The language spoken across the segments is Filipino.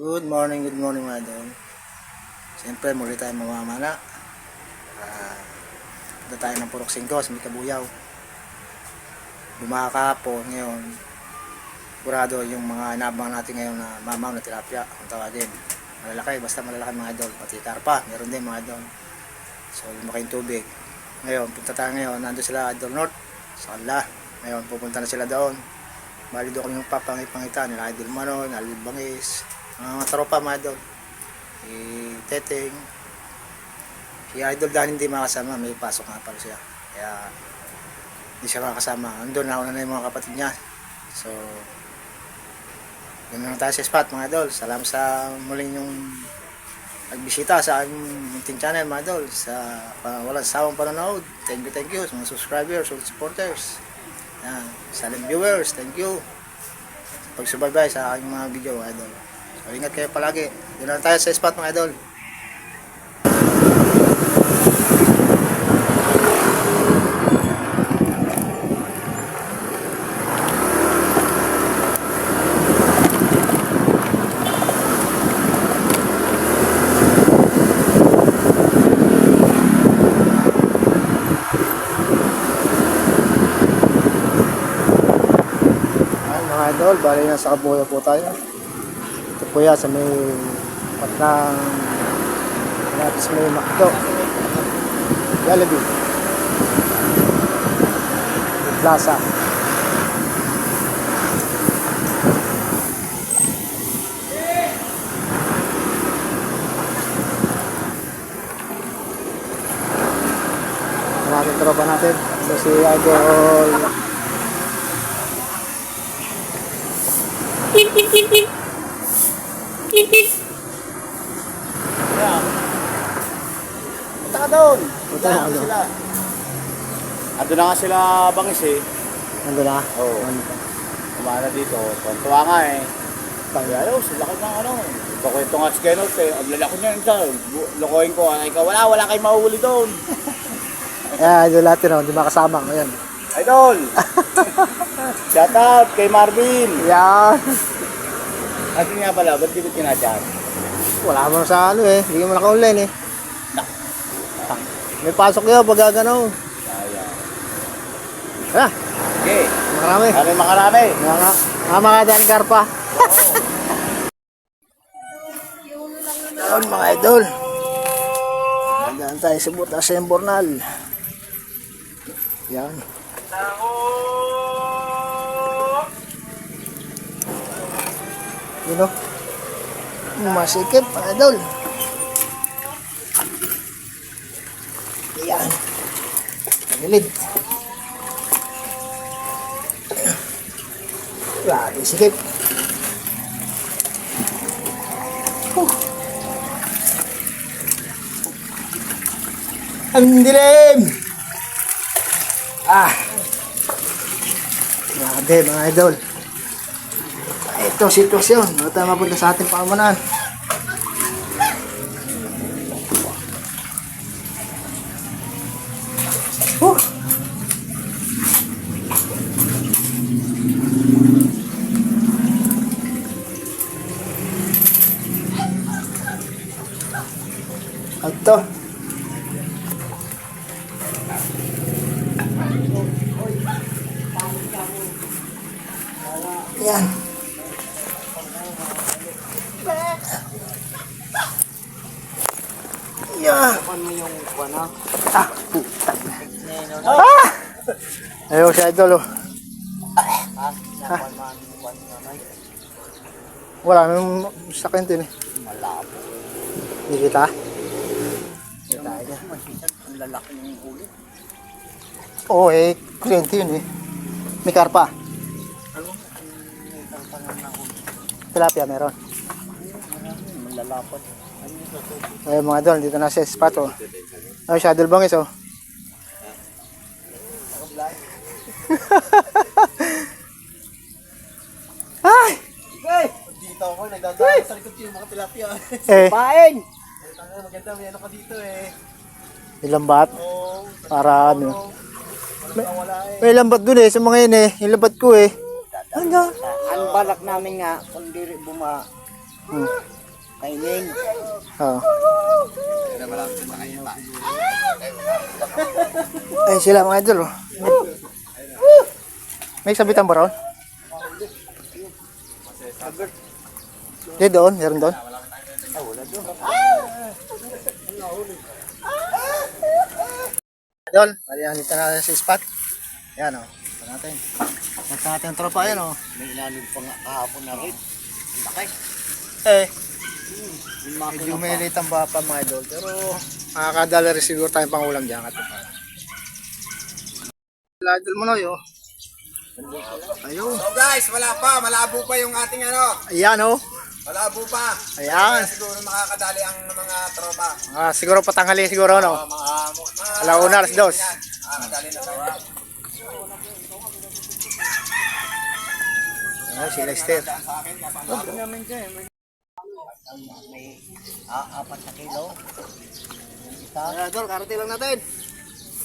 Good morning, good morning mga idol. Siyempre, muli tayo mamamana. Uh, punta tayo ng Purok 5 sa may Kabuyaw. Bumaka kahapon ngayon. Sigurado yung mga inabang natin ngayon na mamaw na tilapia, kung tawagin. Malalaki, basta malalaki mga idol. Pati karpa, meron din mga idol. So, lumaki yung tubig. Ngayon, punta tayo ngayon. Nandun sila idol north, sa kanila. Ngayon, pupunta na sila doon. Bali doon kami magpapangipangita nila Idol Manon, Alil Bangis, mga tropa mga idol. Si Teteng. Si Idol dahil hindi makasama, may pasok nga pala siya. Kaya hindi siya makasama. Andun na una na yung mga kapatid niya. So, lang tayo sa spot mga idol. Salamat sa muling yung nagbisita sa munting channel mga idol. Sa uh, walang sawang panonood. Thank you, thank you sa mga subscribers, sa supporters. Yan. Silent viewers, thank you. Pagsubaybay sa aking mga video, mga idol. So, ingat kayo palagi. Doon tayo sa spot, mga idol. Idol, bali na sa Kabuya po tayo. Po yan sa may patlang malapit sa may Makdo. Jollibee. Plaza. Maraming tropa natin. So si Idol Punta ka doon. Punta na ako doon. Sila. Ando na nga sila bangis eh. Nandun na? Oo. Kumana dito. Tuwa nga eh. Sabi, ayaw, sila ka ng ano. Pakwento nga si Kenot eh. Ang lalaki niya ito. Lokohin ko. Ay ka, wala, wala kayong mahuli doon. Yeah, idol natin, oh, hindi makasama ngayon. Idol! Shout out kay Marvin. Yan. Kasi nga pala, ba't di ko tinadyan? Wala mo sa ano eh, hindi mo naka-online eh. May pasok yun pag gagano. Sayang. Ah, Okay. marami. Kami makarami. Mga, mga dan karpa. Yun mga idol. Nandaan tayo sa butas sa Embornal. Yan. Yun o. Masikip mga idol. Yan. Nagilid. Grabe, sikip. Huh. Ang dilim! Ah! Grabe mga idol. Ito sitwasyon. Tayo mapunta sa ating pamanan? Huh! Ito. Yan. Ano yung ano? Ah, puta. Ah! Ayaw si Idol, oh. Wala nang sakit din eh. Malabo. Hindi kita? Kita niya. Ang lalaki ng huli. Oo eh, kliyente yun eh. May karpa. Ano? May karpanan na huli. Tilapia meron. Sa Ayun mga idol, dito na sa spot. Ay, si Idol Bangis oh. Ay! Hey! Dito ako, nagdadaan sa likod yung mga tilapia. Eh, Pain! Maganda, may ano ka dito eh. nilambat. Oo. Para ano. May, eh. May lambat dun eh, sa mga yun eh. Nilambat ko eh. Ano? Ang balak namin nga, kung diri buma, Hmm. Kaining. Oo. Ay sila mga idol. oh. May sabitan ba ron? Di doon, meron doon. Doon, pali dito na sa spot. Yan o, ito natin. Ito natin ang tropa yan o. May ilalim pa nga kahapon na rin. Ang laki. Eh, medyo late ang bapa mga idol. Pero makakadala rin siguro tayong pangulam dyan. At pa. Idol mo na yun. Ayun. So guys, wala pa. Malabo pa yung ating ano. Ayan o. Malabo pa. Ayan. Siguro makakadali ang mga tropa. Ah, siguro patanghali siguro no. Ah, mga, mga Alauna, alas dos. Yan. Makakadali na tayo. Oh, si Lester. Ah, apat na kilo. Ay, idol, karate lang natin.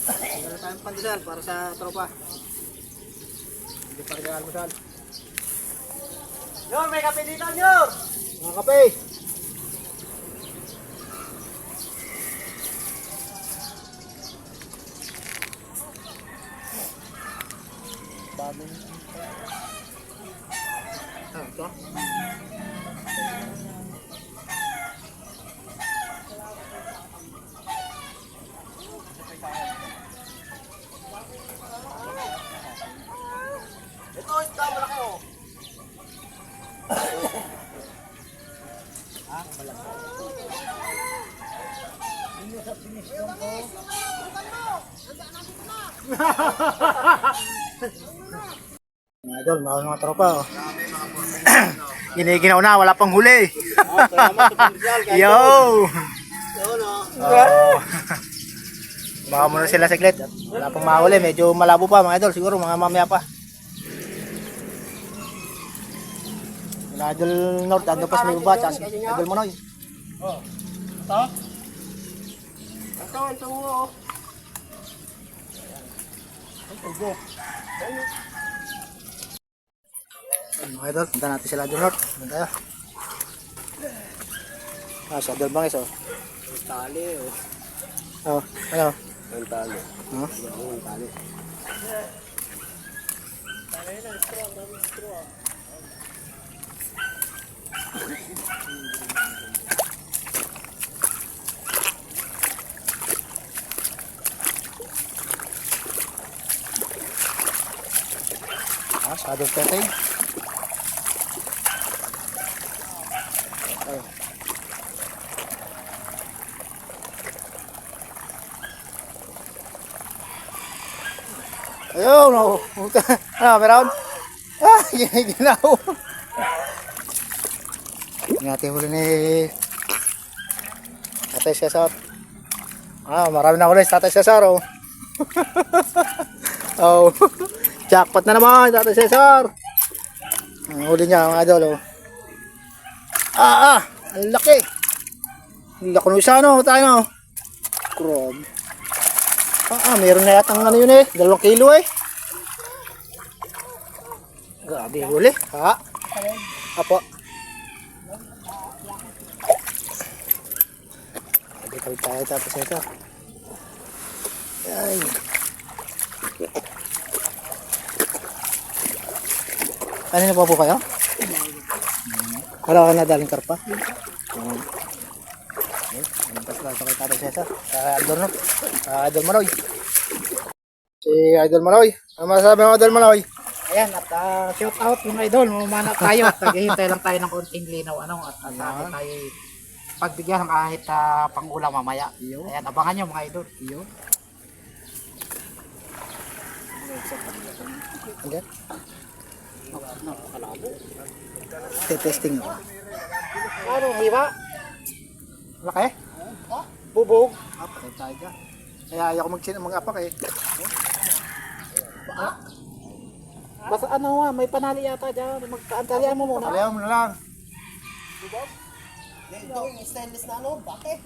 Meron tayong pandesal para sa tropa. Hindi pa rin almusal. Yun, may kape dito, Nyor! Mga kape. Ah, idol, mga mga tropa. Oh. Giniginaw na, wala pang huli. Yo! Oh. Baka muna sila saglit. Wala pang mahuli, medyo malabo pa mga idol. Siguro mga mamaya pa. Wala idol north, ando pa sa may baba, tsaka idol Monoy. Ito, ito oh. Ayun, Mga idol, punta natin sila idol north. Punta tayo. Ah, si idol bangis oh. Tali oh. Oh, ano? Ang tali. Oh. Ang tali. Ah, sa idol tetay. Ayun. Ayun, oh. Ano, meron? Ah, giniginaw. Ingati huli ni Tatay Cesar. Ah, marami na huli si Tatay Cesar, oh. oh. Jackpot na naman, Tatay Cesar. Ang huli niya, mga idol, oh. Ah, ah, ang laki. Ang laki nung no, tayo, no. Grabe. Ah, ah, meron na yatang ano yun eh. Dalawang kilo eh. Grabe huli. Ha? Apo. Hindi kami tayo tapos ito. Ay. Kanina pa po kayo? Wala ka na daling karpa? Hmm. Tapos lang ito kay Tatay Cesar. Sa Idol no? Sa Idol Manoy. Si Idol Manoy. Ano masasabi mo Idol Manoy? Ayan, at ah, shout out mga idol, mamana tayo naghihintay lang tayo ng konting linaw ano at uh, tayo tayo pagbigyan kahit uh, pangulam mamaya. Ayan, abangan nyo mga idol. Iyo. Hindi. Testing ako. Ano, hiwa? Laki? Bubog? Patay tayo dyan. Kaya ayaw ko magsin mga apak eh. Basta ano nga, may panali yata dyan. Magkaantalian mo muna. Alayaw mo na lang. Ito, yung stainless na ano, bakit?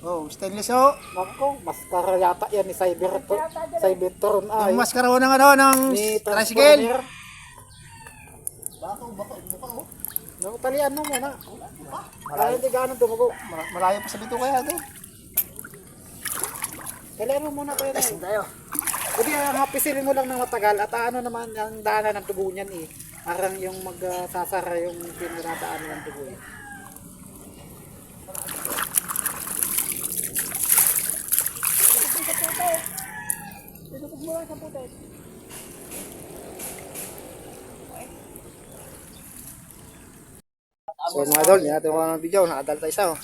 Oh, stainless oh. Nako, maskara yata yan ni Cybertron. Cybertron ay. Yung maskara ho ng ano, ng Ni tricycle. Transformer. Bako, bako, bako. No, talian mo muna. Para hindi ganun. Mar- Malayo pa sa bito kaya doon. Talian mo muna kayo. Testing tayo. Hindi, ang hapisilin mo lang ng matagal at ano naman ang daanan ng tubo niyan eh. Parang yung magsasara yung pinagdadaanan ng tubo eh. So mga idol, hindi natin ng video. Nakadal tayo isa. Oh.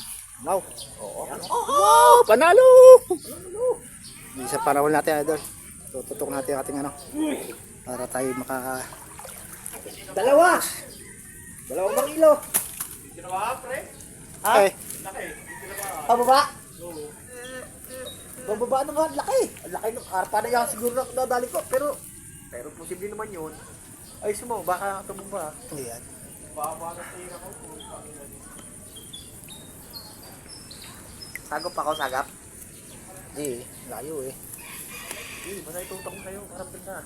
Wow. Oo. Oh, panalo! Hindi sa panahon natin idol. Tututok natin ang ating ano. Para tayo maka... Dalawa! Dalawang makilo. Ha? Okay. Pababa? Bababa naman, laki. Ang laki ng karpa na yan siguro na nadali ko. Pero, pero posible naman yun. Ay, sumo, baka tumumba. Hindi yan. Sagap ako, sagap. Eh, layo eh. Eh, basta itutok sa'yo, parang na.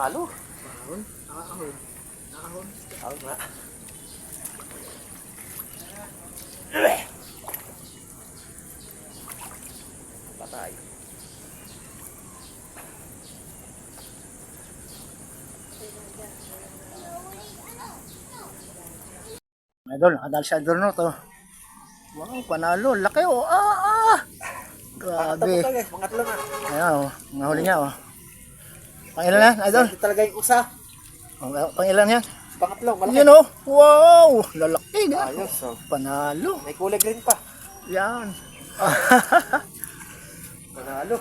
Panalo. Ahon? Ahon. Ahon. Ahon nga. Patay. Idol, nakadal siya idol no to. Wow, panalo. Laki oh. Ah, ah. Grabe. Talo na. Ayan oh. Mga huli niya oh. Pangilan yan, idol? Ito talaga yung usa. Pang- Pangilan yan? Pangatlo, malaki. Yan oh. Wow. Lalaki nga. Ayos, oh. Panalo. May kulay green pa. Yan. Panalo.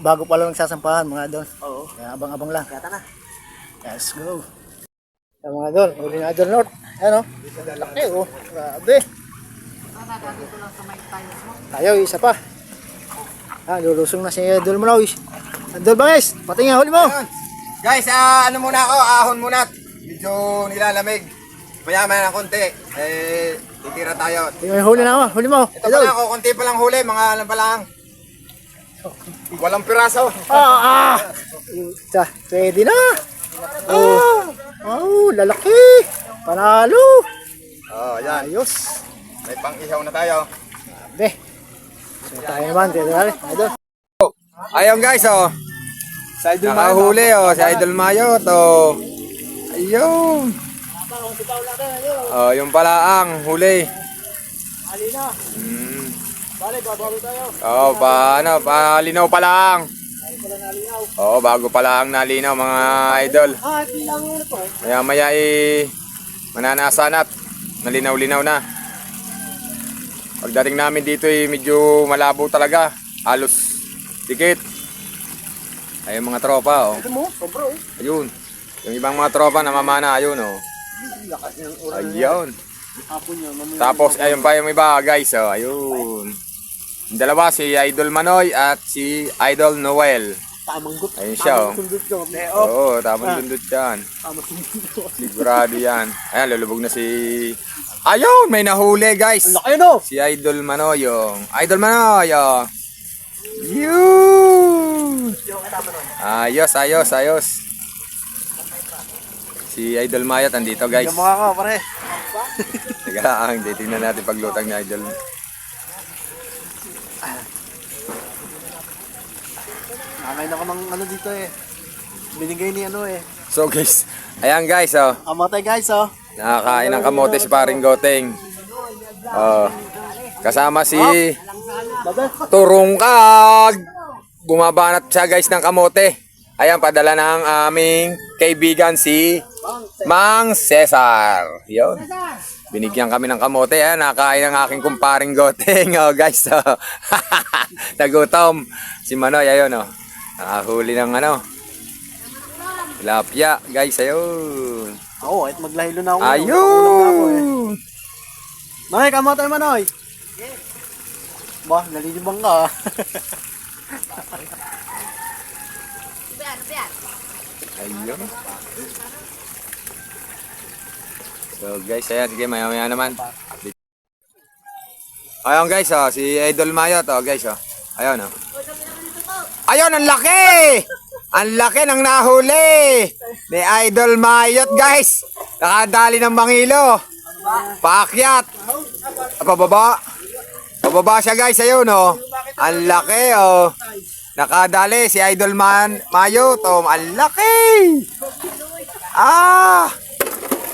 Bago, pa lang nagsasampahan mga idol. Oo. Kaya abang-abang lang. Yata na. Let's go. Yan mga idol, huli na idol North. Ayan oh. Laki oh. Grabe. Tayo, isa pa. Ah, lulusong na si Idol Manoy. Idol Bangis, pati nga huli mo. Guys, ah, ano muna ako, ahon muna. Medyo nilalamig. Mayaman ng konti. Eh, titira tayo. Yung huli na ako, huli mo. Ito pa Idol. lang ako, konti pa lang huli, mga alam pa lang. Walang piraso. Ah, ah. Isa, pwede na. Oh, oh, lalaki. Panalo. Oh, yan. Ayos. May pang-ihaw na tayo. Grabe. So tayo naman, dito na rin. Idol. Ayun guys, oh. Sa idol Nakahuli, oh. Si Idol Mayo, to. Ayun. Oh, yung pala ang huli. Mm. Bale, babawi tayo. Oh, pa ano, palinaw pa lang. Oo, bago pa lang nalinaw mga idol. Ah, hindi lang ano to. Maya maya eh, nalinaw-linaw na. Pagdating namin dito eh, medyo malabo talaga. Halos dikit. Ayun mga tropa, oh. Ito mo, sobra oh. Ayun. Yung ibang mga tropa namamana, ayun, oh. Ayun. Tapos, ayun pa yung iba, guys, oh. Ayun. Yung dalawa, si Idol Manoy at si Idol Noel. Tamang gut. Ayun siya, oh. Tamang sundot ko. Oh. Oo, tamang dundot yan. Tamang sundot ko. Sigurado yan. Ayan, lulubog na si... Ayun, may nahuli, guys. Ang laki no. Si Idol Manoy, oh. Idol Manoy, oh. Yun! Ayos, ayos, ayos. Si Idol Mayat andito, guys. Yung mga ka, pare. Teka, ang titingnan natin paglutang ni Idol. Nakain ako ng ano dito eh. Binigay ni ano eh. So, guys. Ayan, guys, oh. Amatay guys oh. Nakakain ng kamote si paring Goteng. Oh. Kasama si Turungkag. Bumabanat siya guys ng kamote. Ayan, padala ng aming kaibigan si Mang Cesar. Yun. Binigyan kami ng kamote. Ayan, nakain ang aking kumparing goteng. Oh, guys, oh. Nagutom. Si Manoy, ayun, oh. Nakahuli ng ano. Tilapia, guys, ayun. Oo, kahit maglahilo na ako. Ayun! Manoy, kamo tayo Manoy. Ba, nalilibang ka. ah. Ayun. So guys, ayan, sige, maya maya naman. Ayun guys, oh, si Idol Mayo to, guys, oh. Ayun, oh. Ayun, ang laki! Ang laki ng nahuli! Ni Idol Mayot, guys! Nakadali ng mangilo. Paakyat. Pababa. Pababa siya, guys, ayun, oh. Ang laki, oh. Nakadali si Idol Man Mayo, Tom. Ang laki! Ah!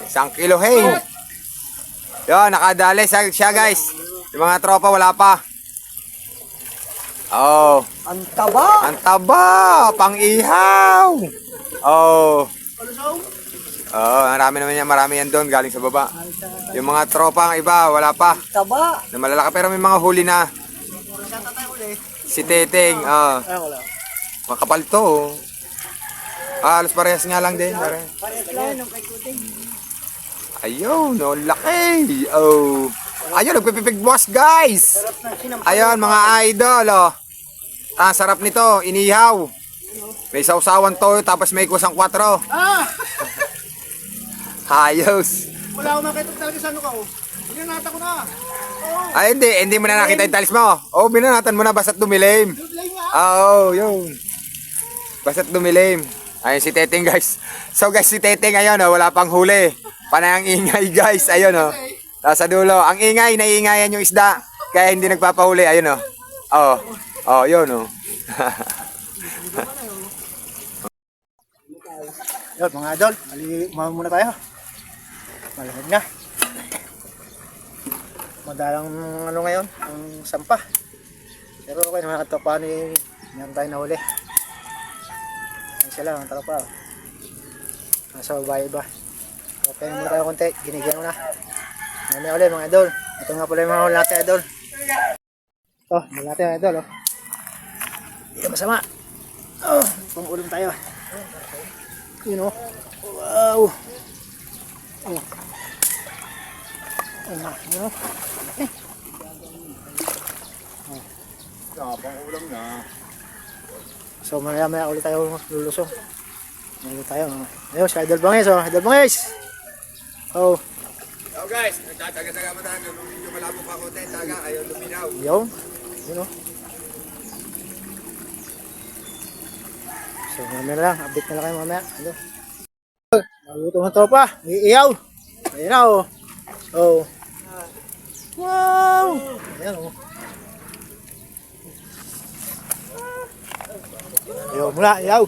Isang kilo, hey. Yun, nakadali siya, guys. Yung mga tropa, wala pa. Oh, Ang taba. ang taba! Pang ihaw! Oh. Oh, marami naman yan, marami yan doon, galing sa baba. Yung mga tropa, ang iba, wala pa. Taba. Na malalaki, pero may mga huli na. Si Teteng, oh. Ay, wala. Makapal to. oh. Ah, alas parehas nga lang din. Pare. Ayun, no, laki. Oh. Ayun, nagpipipig boss, guys. Ayun, mga idol, oh. Ah, sarap nito, inihaw. May sausawan to, tapos may kusang 4. Ah! Ayos. Wala akong nakita talaga sa ano ka, oh. Binanata ko na. Ay, hindi, hindi mo na nakita yung talis mo. Oh, binanatan mo na, basta't dumilim. Ah, Oo, yun. Basta't dumilim. Ayun si Teteng, guys. So, guys, si Teteng, ayun, oh, wala pang huli. Panay ang ingay, guys. Ayun, oh. Nasa dulo. Ang ingay, naiingayan yung isda. Kaya hindi nagpapahuli. Ayun, oh. Oh, oh, yun, oh. Yun, mga idol. Ali, umahan muna tayo. Malamig na. Madalang ano ngayon, ang sampa. Pero okay naman katopa ni meron tayo nahuli. Yan sila, ang tropa. oh. Nasa babae ba? Okay muna tayo konti, ginigyan mo na. Mamaya ulit mga idol. Ito nga pala yung mga huli idol. Ito, huli idol. Oh. Hindi na masama. Oh, pang ulam tayo. Yun oh. Wow. Oh. Ano, ano? Kapang ulam na. So maya maya ulit tayo lulusong. Ulit tayo. oh. Ayun, si Idol Bangis oh. Idol Bangis. Oh, Oh, guys, nagtataga-taga mo tayo. Medyo malabo pa ako, taga. Ayaw luminaw. yun. Yun oh. So mamaya na lang. Update na lang kayo mamaya. Ano? Naluto ng tropa. Iiyaw. Ayun na oh. Oh. Wow. Ayan oh. Ayaw mula, ayaw.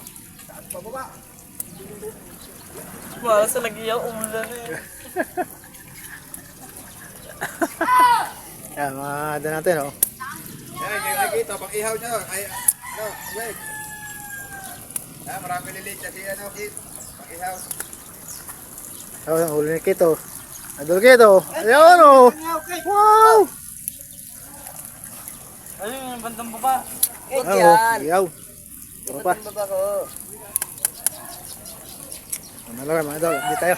Para sa nag-iyaw umulan eh. Yan, mga natin oh. Yan, yung nakikita, pag ihaw nyo. Ay, ano, wait. Ah, marami lilit kasi ano, kid. Pag ihaw. Oh, ang huli ni Kito. Adol Kito. Ayun oh. Wow. Ayun yung bandang baba. Oh, ayaw. Ano pa? Ano lang mga idol, hindi tayo.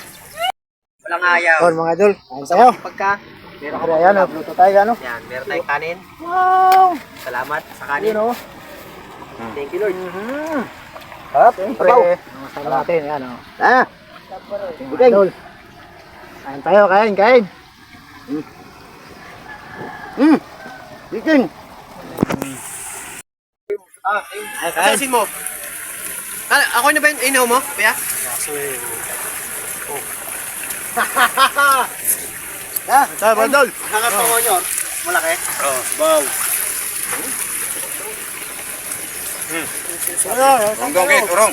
Walang ayaw. Oh, mga idol, kain tayo. Pagka, Meron ka ayan, oh, luto tayo ano. yan, meron tayong kanin. Wow. Salamat sa Ayun kanin. oh. Thank you Lord. Mhm. Sarap, siyempre. Sarap natin, yan oh. Ah. Idol. Kain tayo, kain, kain. Mm. Chicken. Asasin mo. Ah, ako na ba yung inaw mo? Kaya? Ah, tayo mga idol. Nakapango nyo. Malaki. Ano, Urong dong, kid, urong.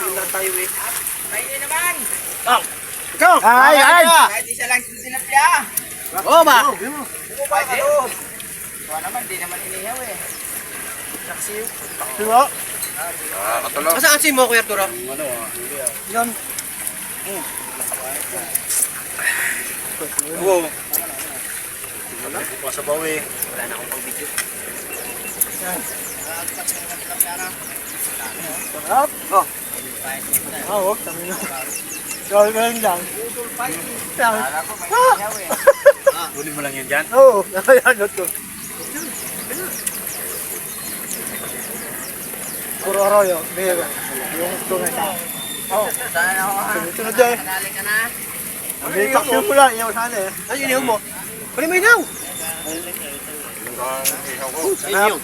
Hindi tayo eh. Ikaw. Ay, ay. Kahit isa lang sinapya. Oo ba? Pwede. Ito naman, di naman inihaw eh. Diba? Ah, katulog. Asa asin mo Kuya Turo? Wow. Masabaw eh. Wala na akong pang video. Oo, kami na. Gawin ka lang lang. Huli mo lang yun dyan. Oo, ayan, ito. Puro arroyo, bigyan Yung ito na siya. Oo. Sunod-sunod dyan. Ang bitak yung pula, yung sana eh. Ano yung inaw mo? Ano mo inaw? Ayun.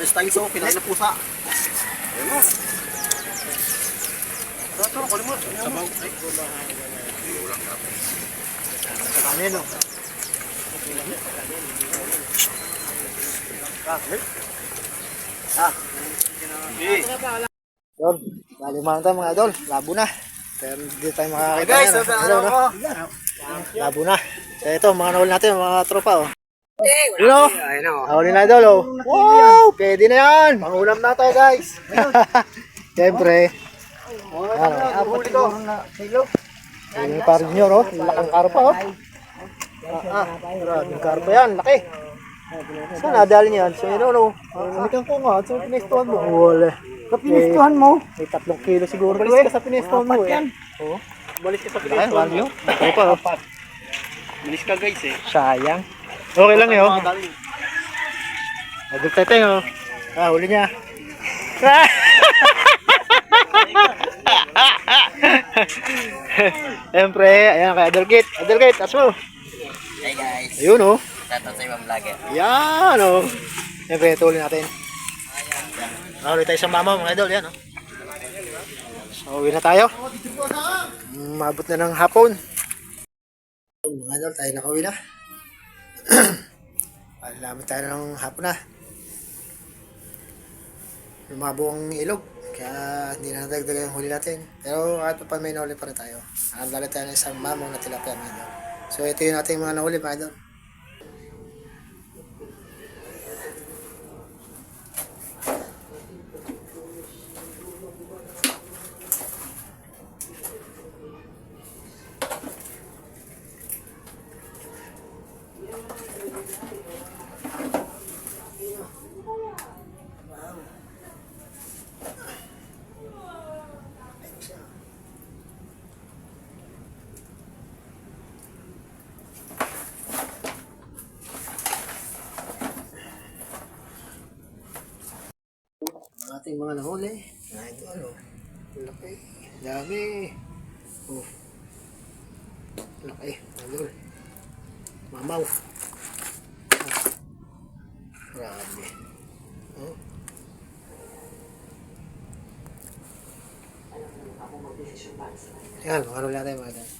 Basta tayo sa kinain na pusa. Ito, ito, kunin mo. Sabaw. Ay, Ano yun, oh. Ah. Yun, lalimahan tayo mga idol, labo na. Pero hindi tayo makakita guys, yan, ah. Hello, ano no? Labo na. So ito, mga nahuli natin, mga tropa, oh. Oh. Ayun na, oh. Nahuli na idol, oh. Wow, pwede na yan. Pangulam na tayo, guys. Siyempre. Yan, oh. Apat ko. Ayun yung parang nyo, oh. Lakang karpa, oh. Ah, ah. Maraming karpa yan, laki. Saan nadali niyan? So yun, ano? Umikan ko nga. Saan pinestuhan mo? Wala. Sa pinestuhan mo? May tatlong kilo siguro. Balis ka sa pinestuhan mo eh. Oo. Balis ka sa Ay, wala yun. Ito pa. oh. Bilis ka guys eh. Sayang. Okay lang yun. Nagul teteng oh. Ah, huli niya. Siyempre, ayan kay Adelgate. Adelgate, as mo. Hey guys. Ayun oh. Tato sa ibang vlogger. Yan oh. Siyempre, ito ulit natin. Ah, ulit tayo sa mama mga idol. Yan oh. So, uwi na tayo. Mm, Mabot na ng hapon. Mga idol, tayo nakauwi na. Alamit tayo ng hapon na. Lumabo ang ilog. Kaya hindi na nadagdagan yung huli natin. Pero kahit pa may nahuli pa rin tayo. Nakadala tayo ng isang mamong na tilapia mga idol. So ito yung ating mga nahuli mga idol. ang ating mga nahuli. Na ito ano. Laki. Dami. Oh. Laki. Ano. Mamaw. Ah. Grabe. Oh. Yan, mga nahuli natin mga idol.